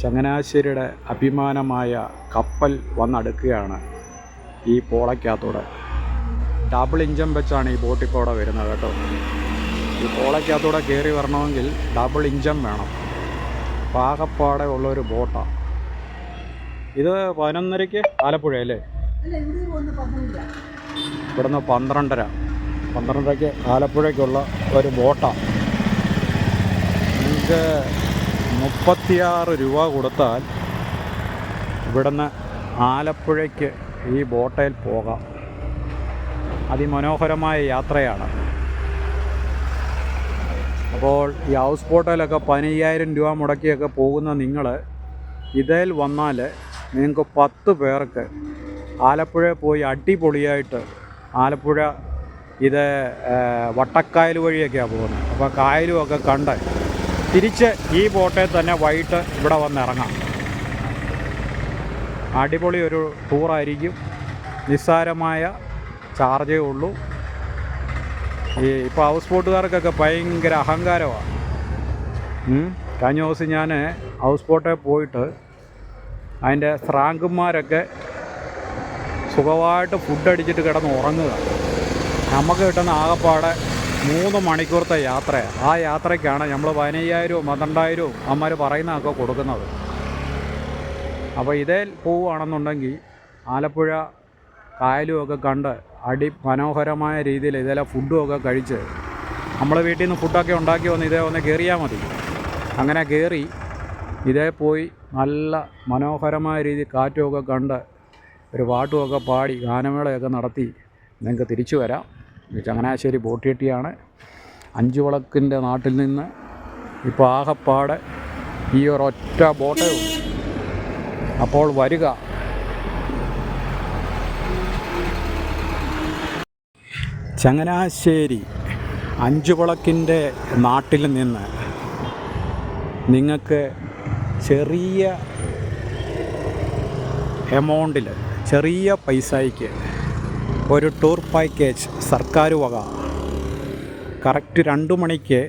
ചങ്ങനാശ്ശേരിയുടെ അഭിമാനമായ കപ്പൽ വന്നടുക്കുകയാണ് ഈ പോളയ്ക്കകത്തൂടെ. ഡബിൾ ഇഞ്ചൻ വെച്ചാണ് ഈ ബോട്ട് ഇപ്പോൾ ഇവിടെ വരുന്നത് കേട്ടോ. ഈ പോളയ്ക്കകത്തൂടെ കയറി വരണമെങ്കിൽ ഡബിൾ ഇഞ്ചൻ വേണം. പാകപ്പാടെ ഉള്ളൊരു ബോട്ടാണ് ഇത് പതിനൊന്നരയ്ക്ക് ആലപ്പുഴ അല്ലേ? ഇവിടുന്ന് പന്ത്രണ്ടര. പന്ത്രണ്ടരയ്ക്ക് ആലപ്പുഴയ്ക്കുള്ള ഒരു ബോട്ടാണ് നിങ്ങൾക്ക് മുപ്പത്തിയാറ് രൂപ കൊടുത്താൽ ഇവിടുന്ന് ആലപ്പുഴയ്ക്ക് ഈ ബോട്ടയിൽ പോകാം. അതിമനോഹരമായ യാത്രയാണ്. അപ്പോൾ ഈ ഹൗസ് ബോട്ടിലൊക്കെ പതിനയ്യായിരം രൂപ മുടക്കിയൊക്കെ പോകുന്ന നിങ്ങൾ ഇതിൽ വന്നാൽ നിങ്ങൾക്ക് പത്ത് പേർക്ക് ആലപ്പുഴ പോയി അടിപൊളിയായിട്ട് ആലപ്പുഴ ഇത് വട്ടക്കായൽ വഴിയൊക്കെയാണ് പോകുന്നത്. അപ്പോൾ കായലും ഒക്കെ കണ്ട് തിരിച്ച് ഈ ബോട്ടിൽ തന്നെ വൈകിട്ട് ഇവിടെ വന്ന് ഇറങ്ങാം. അടിപൊളി ഒരു ടൂറായിരിക്കും നിസ്സാരമായ ചാർജേ ഉള്ളൂ. ഈ ഇപ്പോൾ ഹൗസ് ബോട്ടുകാർക്കൊക്കെ ഭയങ്കര അഹങ്കാരമാണ്. കഴിഞ്ഞ ദിവസം ഞാൻ ഹൗസ് ബോട്ടിൽ പോയിട്ട് അതിന്റെ സ്രാങ്കുമാരൊക്കെ സുഖമായിട്ട് ഫുഡ് അടിച്ചിട്ട് കിടന്ന് ഉറങ്ങുക. നമുക്ക് കിട്ടുന്ന ആകപ്പാടെ മൂന്ന് മണിക്കൂർത്തെ യാത്ര. ആ യാത്രയ്ക്കാണ് നമ്മൾ പതിനയ്യായിരവും പന്ത്രണ്ടായിരവും അമ്മമാർ പറയുന്നതൊക്കെ കൊടുക്കുന്നത്. അപ്പോൾ ഇതേ പോവുകയാണെന്നുണ്ടെങ്കിൽ ആലപ്പുഴ കായലും ഒക്കെ കണ്ട് അടി മനോഹരമായ രീതിയിൽ ഇതേലെ ഫുഡും ഒക്കെ കഴിച്ച് നമ്മൾ വീട്ടിൽ നിന്ന് ഫുഡൊക്കെ ഉണ്ടാക്കി വന്ന് ഇതേ ഒന്ന് കയറിയാൽ മതി. അങ്ങനെ കയറി ഇതേ പോയി നല്ല മനോഹരമായ രീതിയിൽ കാറ്റുമൊക്കെ കണ്ട് ഒരു പാട്ടുമൊക്കെ പാടി ഗാനമേളയൊക്കെ നടത്തി നിങ്ങൾക്ക് തിരിച്ചു വരാം. ചങ്ങനാശ്ശേരി ബോട്ടിയെട്ടിയാണ് അഞ്ചു വളക്കിന്റെ നാട്ടിൽ നിന്ന് ഇപ്പോൾ ആകപ്പാടെ ഈ ഒരൊറ്റ ബോട്ടേ അപ്പോൾ വരിക. ചങ്ങനാശ്ശേരി അഞ്ചു വളക്കിന്റെ നാട്ടിൽ നിന്ന് നിങ്ങൾക്ക് ചെറിയ എമൗണ്ടിൽ ചെറിയ പൈസയ്ക്ക് ഒരു ടൂർ പാക്കേജ് സർക്കാർ വക. കറക്റ്റ് രണ്ട് മണിക്ക്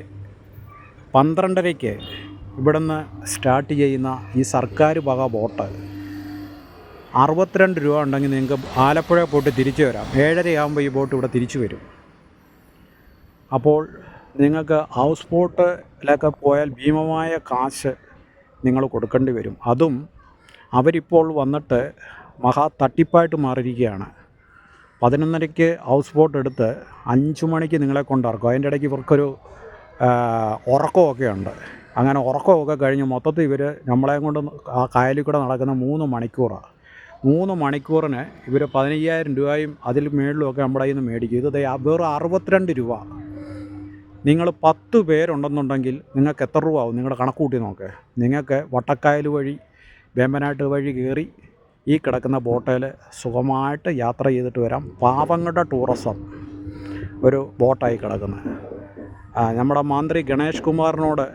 പന്ത്രണ്ടരയ്ക്ക് ഇവിടുന്ന് സ്റ്റാർട്ട് ചെയ്യുന്ന ഈ സർക്കാർ വക ബോട്ട്. അറുപത്തിരണ്ട് രൂപ ഉണ്ടെങ്കിൽ നിങ്ങൾക്ക് ആലപ്പുഴ പോയിട്ട് തിരിച്ചു വരാം. ഏഴരയാകുമ്പോൾ ഈ ബോട്ട് ഇവിടെ തിരിച്ചു വരും. അപ്പോൾ നിങ്ങൾക്ക് ഹൗസ് ബോട്ടിലൊക്കെ പോയാൽ ഭീമമായ കാശ് നിങ്ങൾ കൊടുക്കേണ്ടി വരും. അതും അവരിപ്പോൾ വന്നിട്ട് മഹാ തട്ടിപ്പായിട്ട് മാറിയിരിക്കുകയാണ്. പതിനൊന്നരയ്ക്ക് ഹൗസ് ബോട്ട് എടുത്ത് അഞ്ച് മണിക്ക് നിങ്ങളെ കൊണ്ടിറക്കും. അതിന്റെ ഇടയ്ക്ക് ഇവർക്കൊരു ഉറക്കമൊക്കെയുണ്ട്. അങ്ങനെ ഉറക്കമൊക്കെ കഴിഞ്ഞ് മൊത്തത്തിൽ ഇവർ നമ്മളെയും കൊണ്ട് ആ കായലിൽ കൂടെ നടക്കുന്ന മൂന്ന് മണിക്കൂറാണ് മൂന്ന് മണിക്കൂറിന് ഇവർ പതിനയ്യായിരം രൂപയും അതിൽ മേളിലുമൊക്കെ നമ്മുടെ കയ്യിൽ നിന്ന് മേടിക്കും. ഇത് വെറും അറുപത്തിരണ്ട് രൂപ. നിങ്ങൾ പത്ത് പേരുണ്ടെന്നുണ്ടെങ്കിൽ നിങ്ങൾക്ക് എത്ര രൂപ ആവും? നിങ്ങളുടെ കണക്ക് കൂട്ടി നോക്ക്. നിങ്ങൾക്ക് വട്ടക്കായൽ വഴി വേമ്പനാട്ട് വഴി കയറി ഈ കിടക്കുന്ന ബോട്ടയിൽ സുഖമായിട്ട് യാത്ര ചെയ്തിട്ട് വരാം. പാവങ്ങളുടെ ടൂറിസം ഒരു ബോട്ടായി കിടക്കുന്നത്. നമ്മുടെ മന്ത്രി ഗണേഷ് കുമാറിനോട്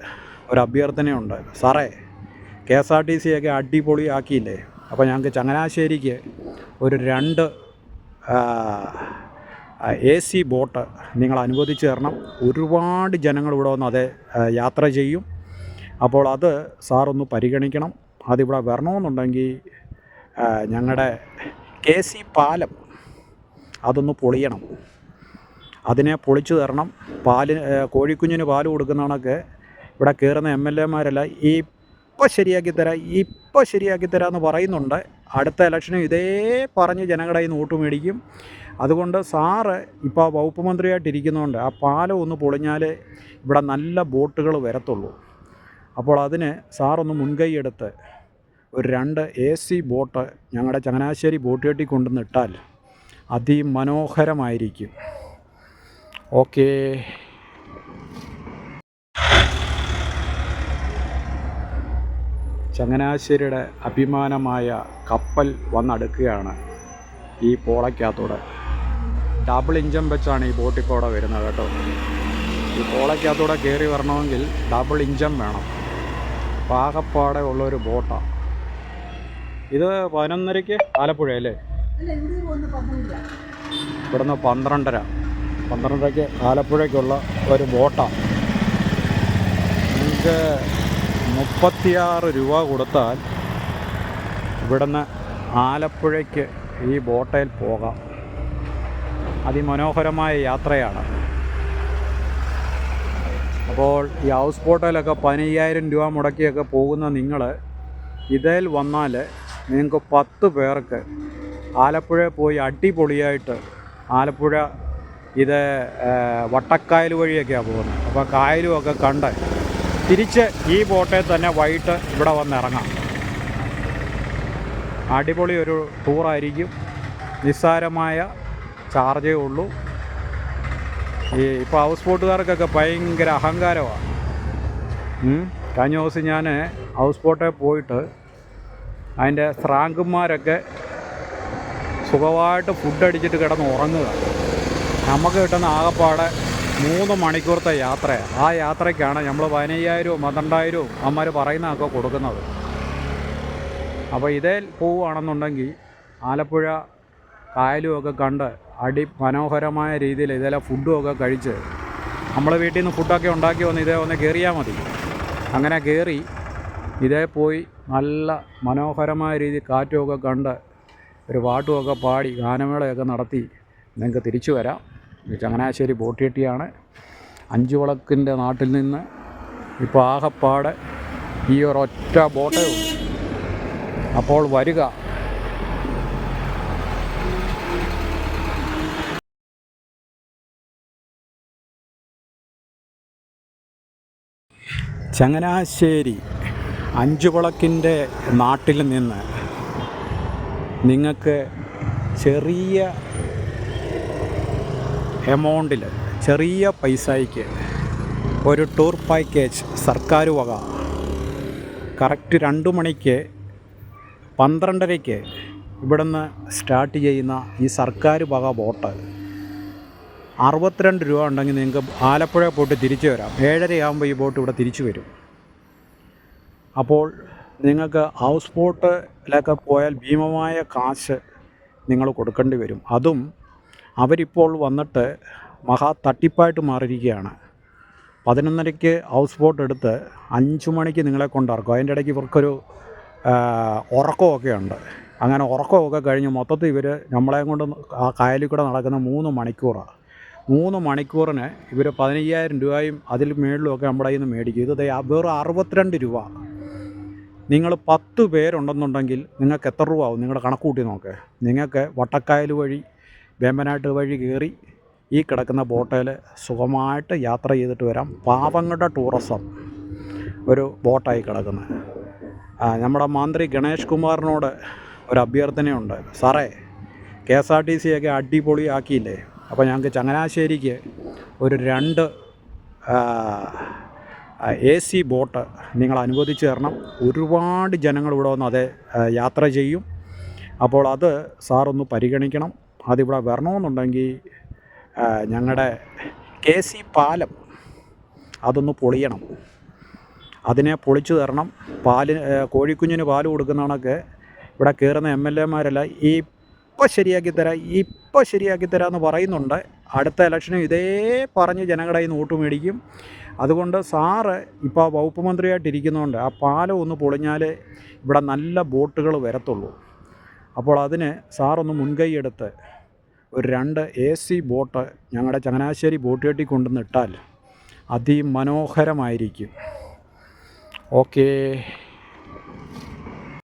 ഒരു അഭ്യർത്ഥനയുണ്ട്. സാറേ K S R T C ഒക്കെ അടിപൊളിയാക്കിയില്ലേ? അപ്പോൾ ഞങ്ങൾക്ക് ചങ്ങനാശ്ശേരിക്ക് ഒരു രണ്ട് എ സി ബോട്ട് നിങ്ങൾ അനുവദിച്ച് തരണം. ഒരുപാട് ജനങ്ങൾ ഇവിടെ വന്ന് അതേ യാത്ര ചെയ്യും. അപ്പോൾ അത് സാറൊന്ന് പരിഗണിക്കണം. അതിവിടെ വരണമെന്നുണ്ടെങ്കിൽ ഞങ്ങളുടെ കെ സി പാലം അതൊന്ന് പൊളിയണം. അതിനെ പൊളിച്ചു തരണം. പാൽ കോഴിക്കുഞ്ഞിന് പാൽ കൊടുക്കുന്ന കണക്ക് ഇവിടെ കയറുന്ന എം എൽ എമാരല്ല ഇപ്പോൾ ശരിയാക്കി തരാം ഇപ്പോൾ ശരിയാക്കി തരാം എന്ന് പറയുന്നുണ്ട്. അടുത്ത ഇലക്ഷനും ഇതേ പറഞ്ഞ് ജനങ്ങളുടെ കയ്യിൽ വോട്ട് മേടിക്കും. അതുകൊണ്ട് സാറ് ഇപ്പോൾ വകുപ്പ് മന്ത്രിയായിട്ടിരിക്കുന്നതുകൊണ്ട് ആ പാലം ഒന്ന് പൊളിഞ്ഞാൽ ഇവിടെ നല്ല ബോട്ടുകൾ വരത്തുള്ളൂ. അപ്പോൾ അതിന് സാറൊന്ന് മുൻകൈ എടുത്ത് ഒരു രണ്ട് എ സി ബോട്ട് ഞങ്ങളുടെ ചങ്ങനാശ്ശേരി ബോട്ട് കെട്ടി കൊണ്ടുവന്നിട്ടാൽ അതിമനോഹരമായിരിക്കും. ഓക്കേ. ചങ്ങനാശ്ശേരിയുടെ അഭിമാനമായ കപ്പൽ വന്നടുക്കുകയാണ് ഈ പോളയ്ക്കകത്തൂടെ. ഡബിൾ ഇഞ്ചൻ വെച്ചാണ് ഈ ബോട്ട് ഇപ്പോൾ ഇവിടെ വരുന്നത് കേട്ടോ. ഈ പോളയ്ക്കകത്തൂടെ കയറി വരണമെങ്കിൽ ഡബിൾ ഇഞ്ചൻ വേണം. പാകപ്പാടെ ഉള്ളൊരു ബോട്ടാണ് ഇത് പതിനൊന്നരയ്ക്ക് ആലപ്പുഴ അല്ലേ? ഇവിടുന്ന് പന്ത്രണ്ടര. പന്ത്രണ്ടരയ്ക്ക് ആലപ്പുഴയ്ക്കുള്ള ഒരു ബോട്ടാണ് നിങ്ങൾക്ക് മുപ്പത്തിയാറ് രൂപ കൊടുത്താൽ ഇവിടുന്ന് ആലപ്പുഴയ്ക്ക് ഈ ബോട്ടയിൽ പോകാം. അതിമനോഹരമായ യാത്രയാണ്. അപ്പോൾ ഈ ഹൗസ് ബോട്ടിലൊക്കെ പതിനയ്യായിരം രൂപ മുടക്കിയൊക്കെ പോകുന്ന നിങ്ങൾ ഇതിൽ വന്നാൽ നിങ്ങൾക്ക് പത്ത് പേർക്ക് ആലപ്പുഴ പോയി അടിപൊളിയായിട്ട് ആലപ്പുഴ ഇത് വട്ടക്കായൽ വഴിയൊക്കെയാണ് പോകുന്നത്. അപ്പോൾ കായലും ഒക്കെ കണ്ട് തിരിച്ച് ഈ ബോട്ടിൽ തന്നെ വൈകിട്ട് ഇവിടെ വന്നിറങ്ങാം അടിപൊളി ഒരു ടൂറായിരിക്കും നിസ്സാരമായ ചാർജേ ഉള്ളൂ. ഈ ഇപ്പോൾ ഹൗസ് ബോട്ടുകാർക്കൊക്കെ ഭയങ്കര അഹങ്കാരമാണ്. കഴിഞ്ഞ ദിവസം ഞാൻ ഹൗസ് ബോട്ടിൽ പോയിട്ട് അതിന്റെ സ്രാങ്കന്മാരൊക്കെ സുഖമായിട്ട് ഫുഡ് അടിച്ചിട്ട് കിടന്ന് ഉറങ്ങുക. നമുക്ക് കിട്ടുന്ന ആകപ്പാടെ മൂന്ന് മണിക്കൂറത്തെ യാത്രയാണ് ആ യാത്രയ്ക്കാണ് നമ്മൾ പതിനയ്യായിരവും പന്ത്രണ്ടായിരവും അമ്മമാർ പറയുന്നതൊക്കെ കൊടുക്കുന്നത്. അപ്പോൾ ഇതേ പോവുകയാണെന്നുണ്ടെങ്കിൽ ആലപ്പുഴ കായലും ഒക്കെ കണ്ട് അടി മനോഹരമായ രീതിയിൽ ഇതെല്ലാം ഫുഡും ഒക്കെ കഴിച്ച് നമ്മൾ വീട്ടിൽ നിന്ന് ഫുഡൊക്കെ ഉണ്ടാക്കി വന്ന് ഇതേ ഒന്ന് കയറിയാൽ മതി. അങ്ങനെ കയറി ഇതേ പോയി നല്ല മനോഹരമായ രീതിയിൽ കാറ്റുമൊക്കെ കണ്ട് ഒരു പാട്ടുമൊക്കെ പാടി ഗാനമേളയൊക്കെ നടത്തി നിങ്ങൾക്ക് തിരിച്ചു വരാം. ചങ്ങനാശ്ശേരി ബോട്ടിയെട്ടിയാണ്. അഞ്ചു വിളക്കിന്റെ നാട്ടിൽ നിന്ന് ഇപ്പോൾ ആകപ്പാട് ഈ ഒരൊറ്റ ബോട്ടേ ഉള്ളൂ. അപ്പോൾ വരിക. ചങ്ങനാശ്ശേരി അഞ്ചുവിളക്കിന്റെ നാട്ടിൽ നിന്ന് നിങ്ങൾക്ക് ചെറിയ എമൗണ്ടിൽ ചെറിയ പൈസയ്ക്ക് ഒരു ടൂർ പാക്കേജ് സർക്കാർ വക കറക്റ്റ് രണ്ട് മണിക്ക് പന്ത്രണ്ടരയ്ക്ക് ഇവിടുന്ന് സ്റ്റാർട്ട് ചെയ്യുന്ന ഈ സർക്കാർ വക ബോട്ട് അറുപത്തിരണ്ട് രൂപ ഉണ്ടെങ്കിൽ നിങ്ങൾക്ക് ആലപ്പുഴ പോയിട്ട് തിരിച്ചു വരാം. ഏഴരയാകുമ്പോൾ ഈ ബോട്ട് ഇവിടെ തിരിച്ചു വരും. അപ്പോൾ നിങ്ങൾക്ക് ഹൗസ് ബോട്ടിലൊക്കെ പോയാൽ ഭീമമായ കാശ് നിങ്ങൾ കൊടുക്കേണ്ടി വരും. അതും അവരിപ്പോൾ വന്നിട്ട് മഹാ തട്ടിപ്പായിട്ട് മാറിയിരിക്കുകയാണ്. പതിനൊന്നരയ്ക്ക് ഹൗസ് ബോട്ട് എടുത്ത് അഞ്ച് മണിക്ക് നിങ്ങളെ കൊണ്ടിറക്കും അതിന്റെ ഇടയ്ക്ക് ഇവർക്കൊരു ഉറക്കമൊക്കെ ഉണ്ട് അങ്ങനെ ഉറക്കമൊക്കെ കഴിഞ്ഞ് മൊത്തത്തിൽ ഇവർ നമ്മളെ കൊണ്ട് ആ കായലിൽ കൂടെ നടക്കുന്ന മൂന്ന് മണിക്കൂറാണ് മൂന്ന് മണിക്കൂറിന് ഇവർ പതിനയ്യായിരം രൂപയും അതിൽ മേളിലും ഒക്കെ നമ്മുടെ കയ്യിൽ നിന്ന് മേടിക്കും. ഇത് വെറും അറുപത്തിരണ്ട് രൂപ. നിങ്ങൾ പത്ത് പേരുണ്ടെന്നുണ്ടെങ്കിൽ നിങ്ങൾക്ക് എത്ര രൂപ ആവും? നിങ്ങളുടെ കണക്ക് കൂട്ടി നോക്ക്. നിങ്ങൾക്ക് വട്ടക്കായൽ വഴി വേമ്പനാട്ട് വഴി കയറി ഈ കിടക്കുന്ന ബോട്ടയിൽ സുഖമായിട്ട് യാത്ര ചെയ്തിട്ട് വരാം. പാവങ്ങളുടെ ടൂറിസം ഒരു ബോട്ടായി കിടക്കുന്നത് നമ്മുടെ മന്ത്രി ഗണേഷ് കുമാറിനോട് ഒരു അഭ്യർത്ഥനയുണ്ട്. സാറേ K S R T C ഒക്കെ അടിപൊളിയാക്കിയില്ലേ? അപ്പോൾ ഞങ്ങൾക്ക് ചങ്ങനാശ്ശേരിക്ക് ഒരു രണ്ട് എ സി ബോട്ട് നിങ്ങൾ അനുവദിച്ച് തരണം. ഒരുപാട് ജനങ്ങൾ ഇവിടെ വന്ന് അത് യാത്ര ചെയ്യും. അപ്പോൾ അത് സാറൊന്ന് പരിഗണിക്കണം. അതിവിടെ വരണമെന്നുണ്ടെങ്കിൽ ഞങ്ങളുടെ കെ സി പാലം അതൊന്ന് പൊളിയണം. അതിനെ പൊളിച്ചു തരണം. പാൽ കോഴിക്കുഞ്ഞിന് പാൽ കൊടുക്കുന്ന കണക്ക് ഇവിടെ കയറുന്ന എം എൽ എമാരെല്ലാം ഇപ്പം ശരിയാക്കി തരാം ഇപ്പോൾ ശരിയാക്കി തരാം എന്ന് പറയുന്നുണ്ട്. അടുത്ത ഇലക്ഷനും ഇതേ പറഞ്ഞ് ജനങ്ങളുടെ കയ്യിൽ നിന്ന് വോട്ട് മേടിക്കും. അതുകൊണ്ട് സാറ് ഇപ്പോൾ വകുപ്പ് മന്ത്രിയായിട്ടിരിക്കുന്നതുകൊണ്ട് ആ പാലം ഒന്ന് പൊളിഞ്ഞാൽ ഇവിടെ നല്ല ബോട്ടുകൾ വരത്തുള്ളൂ. അപ്പോൾ അതിന് സാറൊന്ന് മുൻകൈ എടുത്ത് ഒരു രണ്ട് എ സി ബോട്ട് ഞങ്ങളുടെ ചങ്ങനാശ്ശേരി ബോട്ട് കെട്ടി കൊണ്ടുവന്നിട്ടാൽ അതിമനോഹരമായിരിക്കും. ഓക്കേ.